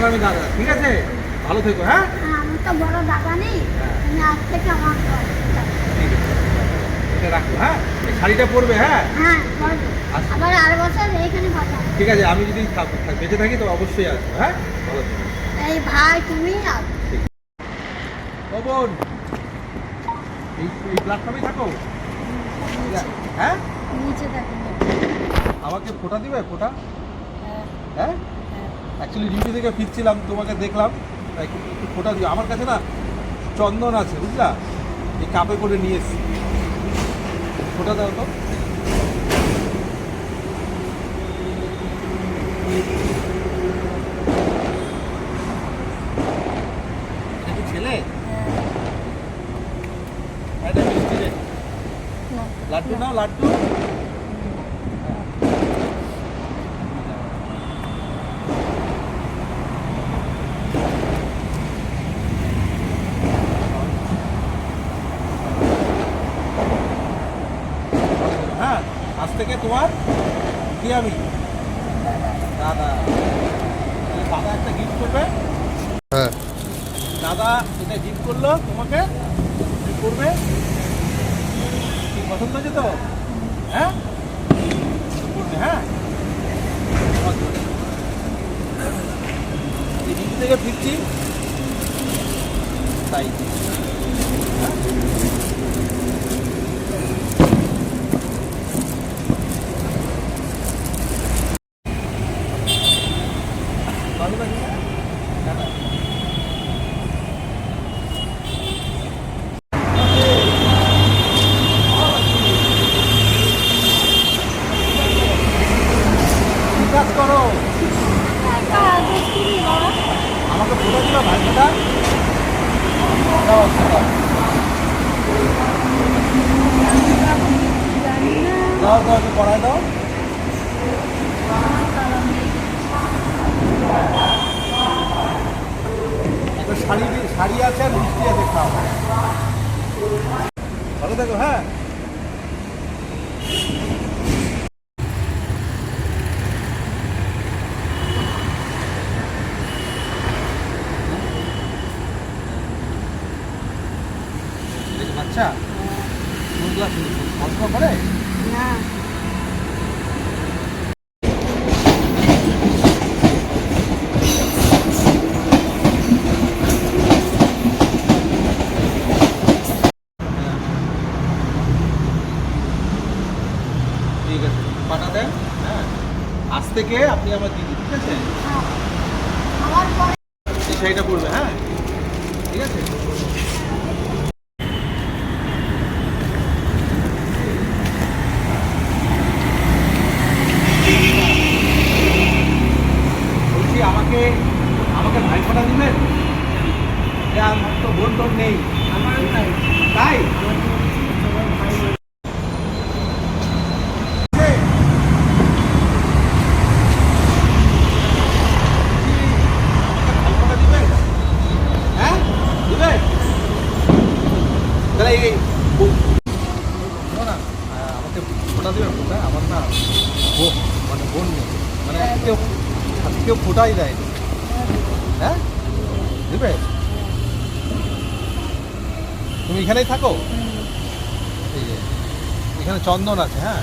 তোমার আমি দাদা ঠিক আছে? ভালো থেকো হ্যাঁ? হ্যাঁ আমি তো নেই হ্যাঁ। আজ থেকে আমার ঠিক আছে রাখো হ্যাঁ? শাড়িটা পরবে হ্যাঁ? হ্যাঁ আচ্ছা। আর ঠিক আছে আমি যদি বেঁচে থাকি তো অবশ্যই আসব হ্যাঁ? ভালো এই ভাই তুমি প্ল্যাটফর্মে থাকো। হ্যাঁ? আমাকে ফোটা দিবে ফোটা? হ্যাঁ? অ্যাকচুয়ালি ডিউটি থেকে ফিরছিলাম তোমাকে দেখলাম। তাই একটু ফোটা দিও। আমার কাছে না চন্দন আছে বুঝলা? এই কাপে করে নিয়ে এসছি। ফোটা দাও তো। ছেলে? লাড্ডু নাও লাড্ডু হ্যাঁ আজ থেকে তোমার কি আমি? দাদা। দাদা একটা গিফট করবে? হ্যাঁ। দাদা এটা গিফট করল তোমাকে কি করবে। কি পছন্দ হয়েছে তো? হ্যাঁ? করবে হ্যাঁ? ডিউটি থেকে ফিরছি। তাই হ্যাঁ? ভালো লাগে টাটা। কি কাজ করো আমাকে ফোটা দিল ভাই ফোটা দাও দাও। একটু পড়ায় দাও শাড়ি আছে আর মিষ্টি আছে খাও ভালো থাকো হ্যাঁ বাচ্চা কোন ক্লাস পড়াশোনা করে? না। ঠিক আছে পাঠা দেন হ্যাঁ। আজ থেকে আপনি আমার দিদি ঠিক আছে? এই শাড়িটা পরবে হ্যাঁ। ঠিক আছে বলছি আমাকে আমাকে দিবেন আমার তো বোন টোন নেই আমার তাই ফোঁটা হ্যাঁ? ফোঁটা? আমার না বোন মানে বোন নেই মানে কেউ কেউ ফোটাই দেয়। হ্যাঁ দিবে তুমি এখানেই থাকো? এই যে এখানে চন্দন আছে হ্যাঁ?